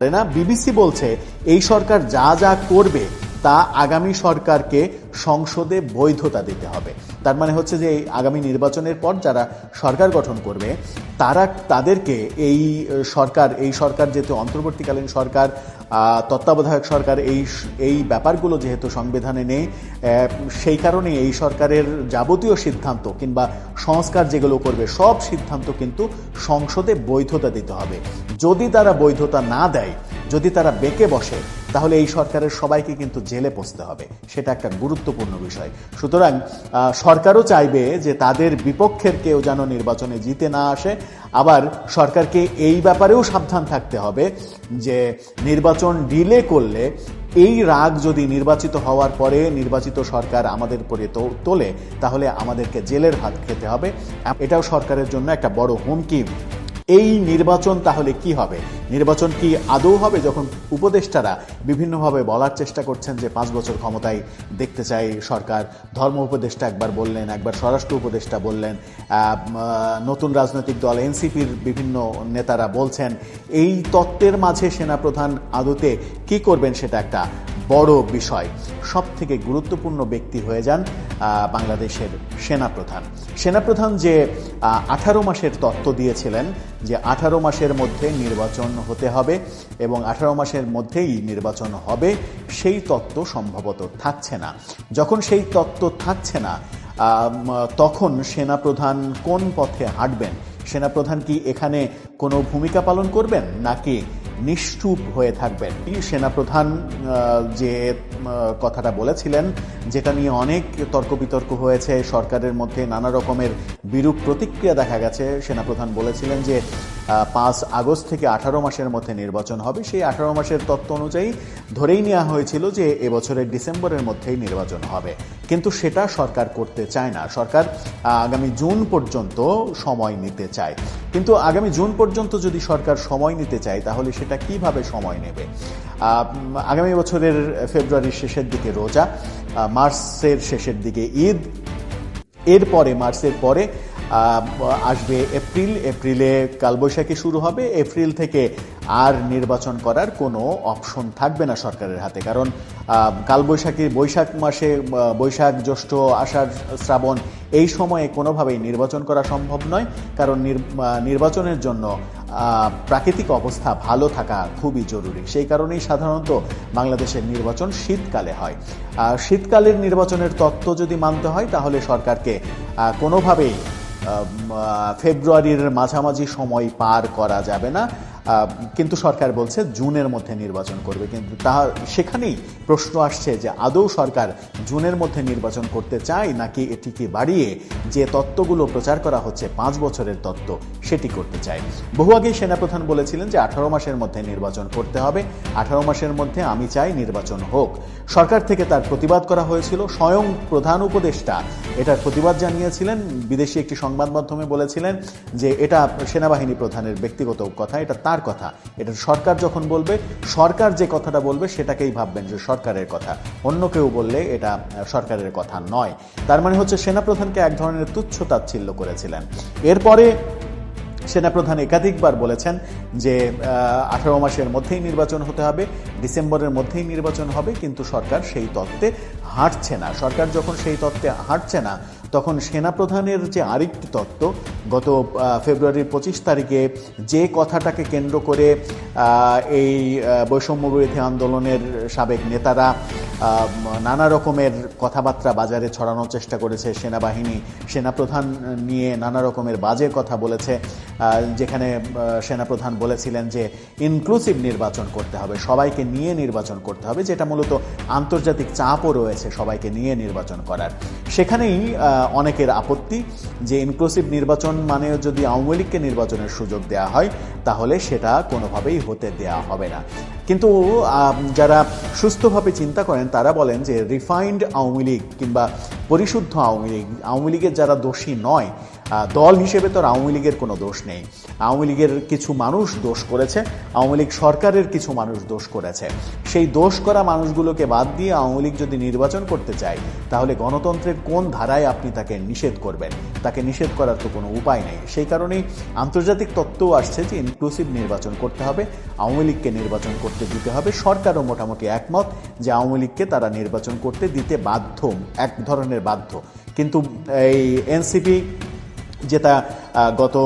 না? বিবিসি বলছে এই সরকার যা যা করবে তা আগামী সরকারকে সংসদে বৈধতা দিতে হবে। তার মানে হচ্ছে যে আগামী নির্বাচনের পর যারা সরকার গঠন করবে, তারা তাদেরকে এই সরকার এই সরকার যেহেতু অন্তর্বর্তীকালীন সরকার তত্ত্বাবধায়ক সরকার, এই এই ব্যাপারগুলো যেহেতু সংবিধানে নেই সেই কারণে এই সরকারের যাবতীয় সিদ্ধান্ত কিংবা সংস্কার যেগুলো করবে, সব সিদ্ধান্ত কিন্তু সংসদে বৈধতা দিতে হবে। যদি তারা বৈধতা না দেয় যদি তারা বেঁকে বসে, তাহলে এই সরকারের সবাইকে কিন্তু জেলে পচতে হবে। সেটা একটা গুরুত্বপূর্ণ বিষয়। সুতরাং সরকারও চাইবে যে তাদের বিপক্ষের কেউ যেন নির্বাচনে জিতে না আসে। আবার সরকারকে এই ব্যাপারেও সাবধান থাকতে হবে যে নির্বাচন ডিলে করলে এই রাগ যদি নির্বাচিত হওয়ার পরে নির্বাচিত সরকার আমাদের পরে তো- তোলে, তাহলে আমাদেরকে জেলের হাত খেতে হবে। এটাও সরকারের জন্য একটা বড় হুমকি। এই নির্বাচন তাহলে কি হবে? নির্বাচন কি আদৌ হবে যখন উপদেষ্টারা বিভিন্নভাবে বলার চেষ্টা করছেন যে পাঁচ বছর ক্ষমতায় দেখতে চাই সরকার? ধর্ম উপদেষ্টা একবার বললেন, একবার স্বরাষ্ট্র উপদেষ্টা বললেন নতুন রাজনৈতিক দল এনসিপির বিভিন্ন নেতারা বলছেন। এই তত্ত্বের মাঝে সেনাপ্রধান আদতে কি করবেন সেটা একটা বড় বিষয়। সব থেকে গুরুত্বপূর্ণ ব্যক্তি হয়ে যান বাংলাদেশের সেনাপ্রধান। সেনাপ্রধান যে আঠারো মাসের তত্ত্ব দিয়েছিলেন যে আঠারো মাসের মধ্যে নির্বাচন হতে হবে এবং আঠারো মাসের মধ্যেই নির্বাচন হবে, সেই তত্ত্ব সম্ভবত থাকছে না। যখন সেই তত্ত্ব থাকছে না তখন সেনাপ্রধান কোন পথে হাঁটবেন? সেনাপ্রধান কি এখানে কোনো ভূমিকা পালন করবেন? নাকি নিশ্চুপ হয়ে থাকবেন। সেনাপ্রধান যে কথাটা বলেছিলেন, যেটা নিয়ে অনেক তর্ক বিতর্ক হয়েছে, সরকারের মধ্যে নানা রকমের বিরূপ প্রতিক্রিয়া দেখা গেছে। সেনাপ্রধান বলেছিলেন যে পাঁচ আগস্ট থেকে আঠারো মাসের মধ্যে নির্বাচন হবে। সেই আঠারো মাসের তত্ত্ব অনুযায়ী ধরেই নেওয়া হয়েছিল যে, এবছরের ডিসেম্বরের মধ্যেই নির্বাচন হবে। কিন্তু সেটা সরকার করতে চায় না। সরকার আগামী জুন পর্যন্ত সময় নিতে চায়। কিন্তু আগামী জুন পর্যন্ত যদি সরকার সময় নিতে চায়, তাহলে সেটা কীভাবে সময় নেবে? আগামী বছরের ফেব্রুয়ারির শেষের দিকে রোজা মার্চের শেষের দিকে ঈদ, এরপরে, মার্চের পরে আসবে এপ্রিল। এপ্রিলে কালবৈশাখী শুরু হবে। এপ্রিল থেকে আর নির্বাচন করার কোনো অপশন থাকবে না সরকারের হাতে, কারণ কালবৈশাখী বৈশাখ মাসে বৈশাখ জ্যৈষ্ঠ আষাঢ় শ্রাবণ এই সময়ে কোনোভাবেই নির্বাচন করা সম্ভব নয়, কারণ নির- নির্বাচনের জন্য প্রাকৃতিক অবস্থা ভালো থাকা খুবই জরুরি। সেই কারণেই সাধারণত বাংলাদেশের নির্বাচন শীতকালে হয়। শীতকালের নির্বাচনের তত্ত্ব যদি মানতে হয়, তাহলে সরকারকে কোনোভাবেই ফেব্রুয়ারির মাঝামাঝি সময় পার করা যাবে না। কিন্তু সরকার বলছে জুনের মধ্যে নির্বাচন করবে। কিন্তু তা, সেখানেই প্রশ্ন আসছে যে আদৌ সরকার জুনের মধ্যে নির্বাচন করতে চায় নাকি এটিকে বাড়িয়ে যে তত্ত্বগুলো প্রচার করা হচ্ছে, পাঁচ বছরের তত্ত্ব, সেটি করতে চায়। বহু আগেই সেনাপ্রধান বলেছিলেন যে আঠারো মাসের মধ্যে নির্বাচন করতে হবে। আঠারো মাসের মধ্যে আমি চাই নির্বাচন হোক। সরকার থেকে তার প্রতিবাদ করা হয়েছিল। স্বয়ং প্রধান উপদেষ্টা এটার প্রতিবাদ জানিয়েছিলেন। বিদেশি একটি সংবাদ মাধ্যমে বলেছিলেন যে এটা সেনাবাহিনী প্রধানের ব্যক্তিগত কথা, এটা তার কথা। এটা সরকার যখন বলবে, সরকার যে কথাটা বলবে সেটাকেই ভাববেন যে সরকারের কথা। অন্য কেউ বললে এটা সরকারের কথা নয়। তার মানে হচ্ছে সেনাপ্রধানকে এক ধরনের তুচ্ছ তাচ্ছিল্য করেছিলেন। এরপরে সেনাপ্রধান একাধিকবার বলেছেন যে আঠারো মাসের মধ্যেই নির্বাচন হতে হবে ডিসেম্বরের মধ্যেই নির্বাচন হবে কিন্তু সরকার সেই তত্ত্বে হাঁটছে না। সরকার যখন সেই তত্ত্বে হাঁটছে না তখন সেনাপ্রধানের যে আরেকটি তত্ত্ব গত ফেব্রুয়ারির পঁচিশ তারিখে যে কথাটাকে কেন্দ্র করে এই আহ, বৈষম্য বিরোধী আন্দোলনের সাবেক নেতারা নানা রকমের কথাবার্তা বাজারে ছড়ানোর চেষ্টা করেছে সেনাবাহিনী সেনাপ্রধান নিয়ে নানা রকমের বাজে কথা বলেছে যেখানে সেনাপ্রধান বলেছিলেন যে ইনক্লুসিভ নির্বাচন করতে হবে, সবাইকে নিয়ে নির্বাচন করতে হবে, যেটা মূলত আন্তর্জাতিক চাপও রয়েছে সবাইকে নিয়ে নির্বাচন করার। সেখানেই অনেকের আপত্তি যে ইনক্লুসিভ নির্বাচন মানে যদি আওয়ামী লীগকে নির্বাচনের সুযোগ দেওয়া হয়, তাহলে সেটা কোনোভাবেই হতে দেওয়া হবে না। কিন্তু যারা সুস্থভাবে চিন্তা করেন, তারা বলেন যে রিফাইন্ড আওয়ামী লীগ কিংবা পরিশুদ্ধ আওয়ামী লীগ, আওয়ামী লীগের যারা দোষী নয় দল হিসেবে তো আওয়ামী লীগের কোনো দোষ নেই। আওয়ামী লীগের কিছু মানুষ দোষ করেছে, আওয়ামী লীগ সরকারের কিছু মানুষ দোষ করেছে। সেই দোষ করা মানুষগুলোকে বাদ দিয়ে আওয়ামী লীগ যদি নির্বাচন করতে চায়, তাহলে গণতন্ত্রের কোন ধারায় আপনি তাকে নিষেধ করবেন? তাকে নিষেধ করার তো কোনো উপায় নেই। সেই কারণেই আন্তর্জাতিক তত্ত্বও আসছে যে ইনক্লুসিভ নির্বাচন করতে হবে, আওয়ামী লীগকে নির্বাচন করতে দিতে হবে। সরকারও মোটামুটি একমত যে আওয়ামী লীগকে তারা নির্বাচন করতে দিতে বাধ্য, এক ধরনের বাধ্য। কিন্তু এই এনসিপি যেটা গত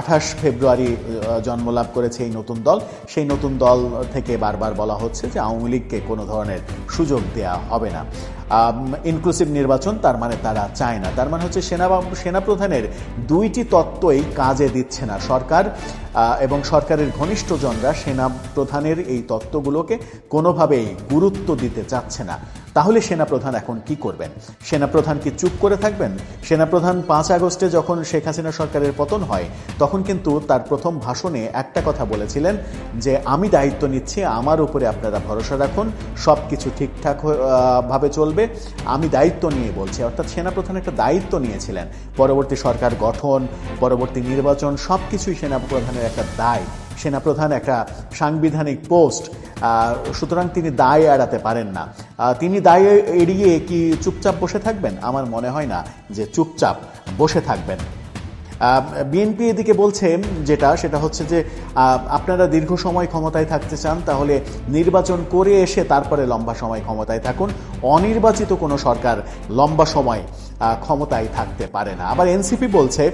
আঠাশ ফেব্রুয়ারি জন্মলাভ করেছে এই নতুন দল। সেই নতুন দল থেকে বারবার বলা হচ্ছে যে আওয়ামী লীগকে কোনো ধরনের সুযোগ দেয়া হবে না। ইনক্লুসিভ নির্বাচন তার মানে তারা চায় না। তার মানে হচ্ছে সেনা সেনাপ্রধানের দুইটি তত্ত্বই কাজে দিচ্ছে না। সরকার এবং সরকারের ঘনিষ্ঠজনরা সেনা প্রধানের এই তত্ত্বগুলোকে কোনোভাবেই গুরুত্ব দিতে চাচ্ছে না। তাহলে সেনাপ্রধান এখন কি করবেন? সেনাপ্রধান কি চুপ করে থাকবেন? সেনাপ্রধান পাঁচ আগস্টে যখন শেখ হাসিনা সরকারের পতন হয়, তখন কিন্তু তার প্রথম ভাষণে একটা কথা বলেছিলেন যে, আমি দায়িত্ব নিচ্ছি, আমার উপরে আপনারা ভরসা রাখুন সব কিছু ঠিকঠাক ভাবে চলবে। আমি দায়িত্ব নিয়ে বলছি, অর্থাৎ সেনাপ্রধান একটা দায়িত্ব নিয়েছিলেন। পরবর্তী সরকার গঠন, পরবর্তী নির্বাচন সব কিছুই সেনাপ্রধানের একটা দায়। সেনাপ্রধান একটা সাংবিধানিক পোস্ট সুতরাং তিনি দায় এড়াতে পারেন না। তিনি দায় এড়িয়ে কি চুপচাপ বসে থাকবেন? আমার মনে হয় না যে চুপচাপ বসে থাকবেন। বিএনপি এদিকে বলছে যেটা, সেটা হচ্ছে যে আপনারা দীর্ঘ সময় ক্ষমতায় থাকতে চান, তাহলে নির্বাচন করে এসে তারপরে লম্বা সময় ক্ষমতায় থাকুন। অনির্বাচিত কোনো সরকার লম্বা সময় ক্ষমতায় থাকতে পারে না। আবার এনসিপি বলছে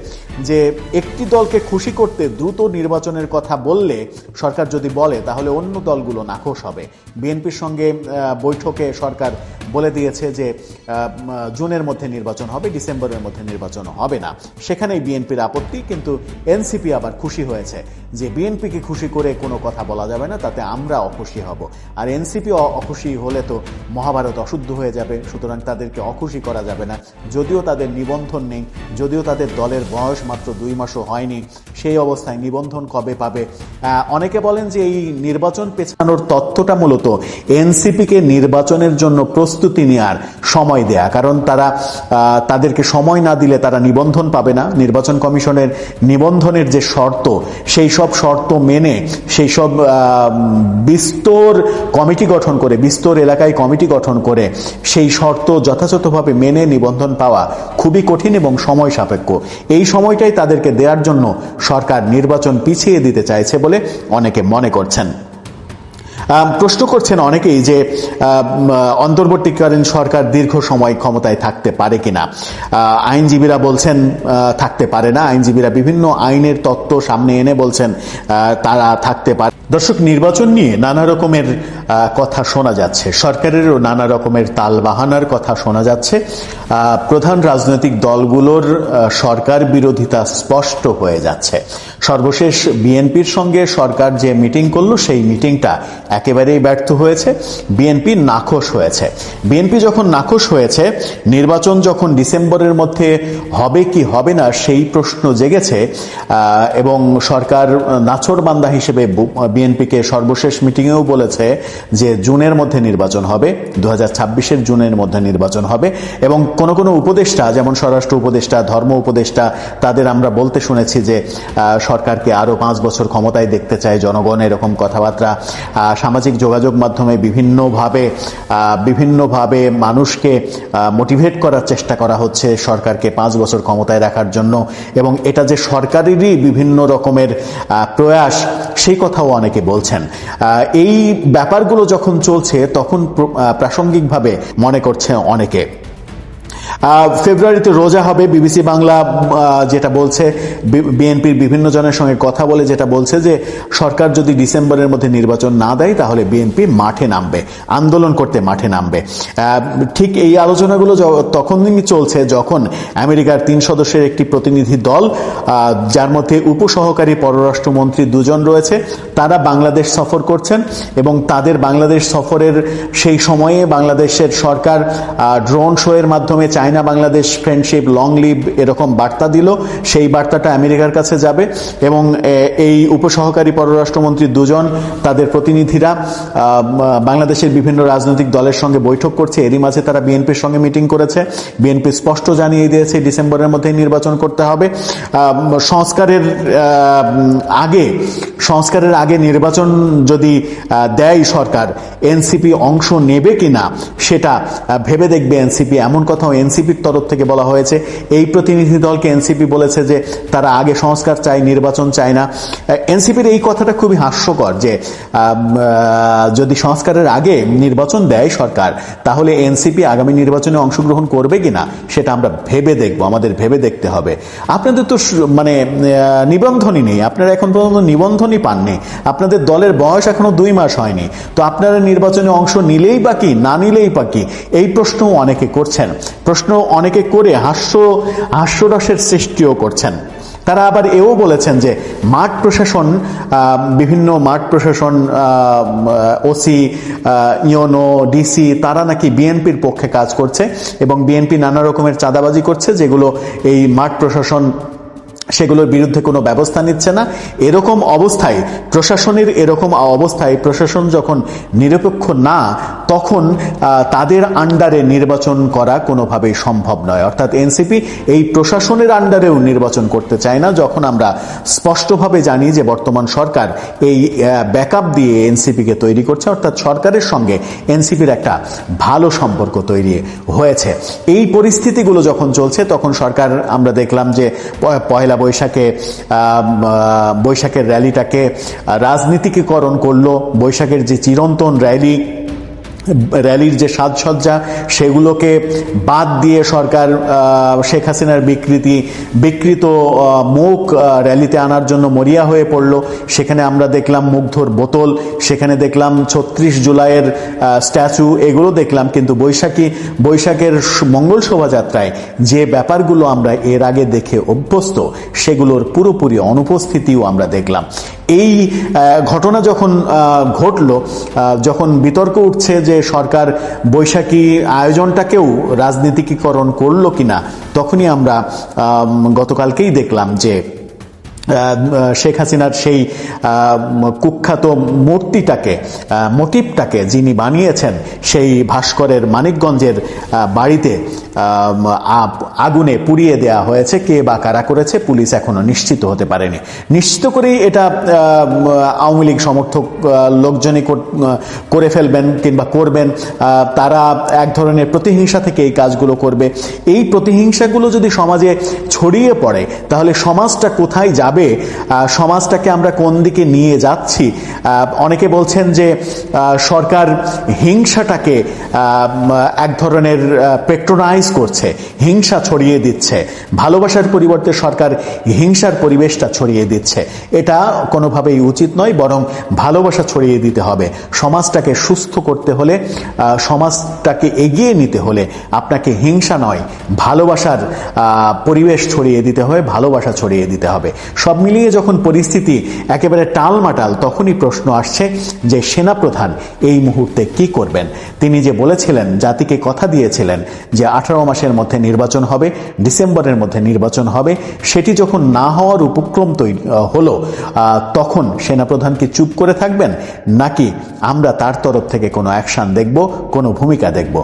যে, একটি দলকে খুশি করতে দ্রুত নির্বাচনের কথা বললে সরকার যদি বলে, তাহলে অন্য দলগুলো নাখোশ হবে। বিএনপির সঙ্গে বৈঠকে সরকার বলে দিয়েছে যে জুনের মধ্যে নির্বাচন হবে, ডিসেম্বরের মধ্যে নির্বাচন হবে না। সেখানেই বিএনপির আপত্তি, কিন্তু এনসিপি আবার খুশি হয়েছে যে, বিএনপিকে খুশি করে কোনো কথা বলা যাবে না, তাতে আমরা অখুশি হব। আর এনসিপি অখুশি হলে তো মহাভারত অশুদ্ধ হয়ে যাবে, সুতরাং তাদেরকে অখুশি করা যাবে না। যদিও তাদের নিবন্ধন নেই, যদিও তাদের দলের বয়স মাত্র দুই মাসও হয়নি, সেই অবস্থায় নিবন্ধন কবে পাবে? অনেকে বলেন যে এই নির্বাচন পেছানোর তথ্যটা মূলত এনসিপিকে নির্বাচনের জন্য প্রস্তুতি নেওয়ার সময় দেয়া, কারণ তারা তাদেরকে সময় না দিলে তারা নিবন্ধন পাবে না। নির্বাচন কমিশনের নিবন্ধনের যে শর্ত, সেই সব শর্ত মেনে, সেই সব বিস্তর কমিটি গঠন করে, বিস্তর এলাকায় কমিটি গঠন করে, সেই শর্ত যথাযথভাবে মেনে নিবন্ধন পাওয়া খুবই কঠিন এবং সময় সাপেক্ষ। এই সময়টাই তাদেরকে দেওয়ার জন্য সরকার নির্বাচন পিছিয়ে দিতে চাইছে বলে অনেকে মনে করছেন। প্রশ্ন করছেন অনেকেই যে অন্তর্বর্তীকালীন সরকার দীর্ঘ সময় ক্ষমতায় থাকতে পারে কিনা। আইনজীবীরা বলছেন থাকতে পারে না। আইনজীবীরা বিভিন্ন আইনের তত্ত্ব সামনে এনে বলছেন তারা থাকতে পারে। দর্শক, নির্বাচন নিয়ে নানা রকমের কথা শোনা যাচ্ছে। সরকারেরও নানা রকমের তাল বাহানার কথা শোনা যাচ্ছে। প্রধান রাজনৈতিক দলগুলোর সরকার বিরোধিতা স্পষ্ট হয়ে যাচ্ছে। সর্বশেষ বিএনপির সঙ্গে সরকার যে মিটিং করল, সেই মিটিংটা একেবারেই ব্যর্থ হয়েছে। বিএনপি নাখোশ হয়েছে। বিএনপি যখন নাখোশ হয়েছে, নির্বাচন যখন ডিসেম্বরের মধ্যে হবে কি হবে না, সেই প্রশ্ন জেগেছে। এবং সরকার নাছরবান্দা হিসেবে বিএনপিকে সর্বশেষ মিটিংয়েও বলেছে যে জুনের মধ্যে নির্বাচন হবে দু হাজার জুনের মধ্যে নির্বাচন হবে, এবং কোন কোন উপদেষ্টা, যেমন স্বরাষ্ট্র উপদেষ্টা, ধর্ম উপদেষ্টা, তাদের আমরা বলতে শুনেছি যে সরকারকে আরও পাঁচ বছর ক্ষমতায় দেখতে চায় জনগণ, এরকম কথাবার্তা। সামাজিক যোগাযোগ মাধ্যমে বিভিন্নভাবে বিভিন্নভাবে মানুষকে মোটিভেট করার চেষ্টা করা হচ্ছে সরকারকে পাঁচ বছর ক্ষমতায় রাখার জন্য। এবং এটা যে সরকারেরই বিভিন্ন রকমের প্রয়াস, সেই কথাও অনেকে বলছেন। এই ব্যাপারগুলো যখন চলছে তখন প্রাসঙ্গিকভাবে মনে করছে অনেকে। ফেব্রুয়ারিতে রোজা হবে। বিবিসি বাংলা যেটা বলছে বিএনপির বিভিন্ন জনের সঙ্গে কথা বলে যেটা বলছে যে, সরকার যদি ডিসেম্বরের মধ্যে নির্বাচন না দেয়, তাহলে বিএনপি মাঠে নামবে। আন্দোলন করতে মাঠে নামবে। ঠিক এই আলোচনাগুলো তখনই চলছে যখন আমেরিকার তিন সদস্যের একটি প্রতিনিধি দল যার মধ্যে উপসহকারী পররাষ্ট্রমন্ত্রী দুজন রয়েছে, তারা বাংলাদেশ সফর করছেন এবং তাদের বাংলাদেশ সফরের সেই সময়ে বাংলাদেশের সরকার ড্রোন শোয়ের মাধ্যমে China Bangladesh friendship long live এরকম বার্তা দিল, সেই বার্তাটা আমেরিকার কাছে যাবে এবং এই উপসহকারী পররাষ্ট্রমন্ত্রী দুজন, তাদের প্রতিনিধিরা বাংলাদেশের বিভিন্ন রাজনৈতিক দলের সঙ্গে বৈঠক করছে, এরই মাঝে তারা বিএনপির সঙ্গে মিটিং করেছে। বিএনপি স্পষ্ট জানিয়ে দিয়েছে, ডিসেম্বরের মধ্যেই নির্বাচন করতে হবে। সংস্কারের আগে সংস্কারের আগে নির্বাচন যদি দেয় সরকার, এনসিপি অংশ নেবে কিনা, সেটা ভেবে দেখবে এনসিপি। এমন কথাও এনসিপির তরফ থেকে বলা হয়েছে, এই প্রতিনিধি দলকে এনসিপি বলেছে যে তারা আগে সংস্কার চায়, নির্বাচন চায় না। এনসিপির এই কথাটা খুবই হাস্যকর যে যদি সংস্কারের আগে নির্বাচন দেয় সরকার, তাহলে এনসিপি আগামী নির্বাচনে অংশগ্রহণ করবে কিনা, সেটা আমরা ভেবে দেখব, আমাদের ভেবে দেখতে হবে। আপনাদের তো মানে নিবন্ধনই নেই, আপনারা এখন পর্যন্ত নিবন্ধনই পাননি, আপনাদের দলের বয়স এখনও দুই মাস হয়নি, তো আপনারা নির্বাচনে অংশ নিলেই বা কি, না নিলেই বা কি, এই প্রশ্নও অনেকে করছেন। প্রশ্ন অনেকে করে হাস্য, হাস্যরসের সৃষ্টিও করছেন। তারা আবার এও বলেছেন যে মাঠ প্রশাসন বিভিন্ন মাঠ প্রশাসন ওসি ইয়নো ডিসি, তারা নাকি বিএনপির পক্ষে কাজ করছে এবং বিএনপি নানা রকমের চাঁদাবাজি করছে যেগুলো এই মাঠ প্রশাসন সেগুলোর বিরুদ্ধে কোনো ব্যবস্থা নিচ্ছে না। এরকম অবস্থায়, প্রশাসনের এরকম অবস্থায় প্রশাসন যখন নিরপেক্ষ না, তখন তাদের আন্ডারে নির্বাচন করা কোনোভাবেই সম্ভব নয়। অর্থাৎ এনসিপি এই প্রশাসনের আন্ডারেও নির্বাচন করতে চায় না, যখন আমরা স্পষ্টভাবে জানি যে বর্তমান সরকার এই ব্যাকআপ দিয়ে এনসিপিকে তৈরি করছে। অর্থাৎ সরকারের সঙ্গে এনসিপির একটা ভালো সম্পর্ক তৈরি হয়েছে। এই পরিস্থিতিগুলো যখন চলছে, তখন সরকার, আমরা দেখলাম যে প- পয়লা বৈশাখে বৈশাখের র্যালিটাকে রাজনীতিকীকরণ করল। বৈশাখের যে চিরন্তন র্যালি র্যালির যে সাজসজ্জা, সেগুলোকে বাদ দিয়ে সরকার শেখ হাসিনার বিকৃতি, বিকৃত মুখ র্যালিতে আনার জন্য মরিয়া হয়ে পড়ল। সেখানে আমরা দেখলাম মুগ্ধর বোতল, সেখানে দেখলাম ছত্রিশ জুলাইয়ের স্ট্যাচু, এগুলো দেখলাম। কিন্তু বৈশাখী, বৈশাখের মঙ্গল শোভাযাত্রায় যে ব্যাপারগুলো আমরা এর আগে দেখে অভ্যস্ত, সেগুলোর পুরোপুরি অনুপস্থিতিও আমরা দেখলাম। এই ঘটনা যখন ঘটল যখন বিতর্ক উঠছে যে সরকার বৈশাখী আয়োজনটাকেও রাজনীতিকীকরণ করল কিনা, তখনই আমরা গতকালকেই দেখলাম যে শেখ হাসিনার সেই কুখ্যাত মূর্তিটাকে মোটিভটাকে যিনি বানিয়েছেন সেই ভাস্করের মানিকগঞ্জের বাড়িতে আগুনে পুড়িয়ে দেওয়া হয়েছে। কে বা কারা করেছে পুলিশ এখনও নিশ্চিত হতে পারেনি। নিশ্চিত করেই এটা আওয়ামী লীগ সমর্থক লোকজনই করে ফেলবেন কিংবা করবেন। তারা এক ধরনের প্রতিহিংসা থেকে এই কাজগুলো করবে। এই প্রতিহিংসাগুলো যদি সমাজে ছড়িয়ে পড়ে, তাহলে সমাজটা কোথায় যাবে? আহ, সমাজটাকে আমরা কোন দিকে নিয়ে যাচ্ছি অনেকে বলছেন যে সরকার হিংসাটাকে এক ধরনের পেট্রোনাইজ করছে হিংসা ছড়িয়ে দিচ্ছে ভালোবাসার পরিবর্তে সরকার হিংসার পরিবেশটা ছড়িয়ে দিচ্ছে। এটা কোনোভাবেই উচিত নয় বরং ভালোবাসা ছড়িয়ে দিতে হবে। সমাজটাকে সুস্থ করতে হলে সমাজটাকে এগিয়ে নিতে হলে আপনাকে হিংসা নয় ভালোবাসার পরিবেশ ছড়িয়ে দিতে হবে ভালোবাসা ছড়িয়ে দিতে হবে। সব মিলিয়ে যখন পরিস্থিতি একেবারে টালমাটাল, তখনই প্রশ্ন আসছে যে সেনাপ্রধান এই মুহূর্তে কি করবেন? তিনি যে বলেছিলেন, জাতিকে কথা দিয়েছিলেন যে আঠারো মাসের মধ্যে নির্বাচন হবে, ডিসেম্বরের মধ্যে নির্বাচন হবে, সেটি যখন না হওয়ার উপক্রম তৈরি হলো তখন সেনাপ্রধান কি চুপ করে থাকবেন? নাকি আমরা তার তরফ থেকে কোনো অ্যাকশন দেখব, কোনো ভূমিকা দেখব?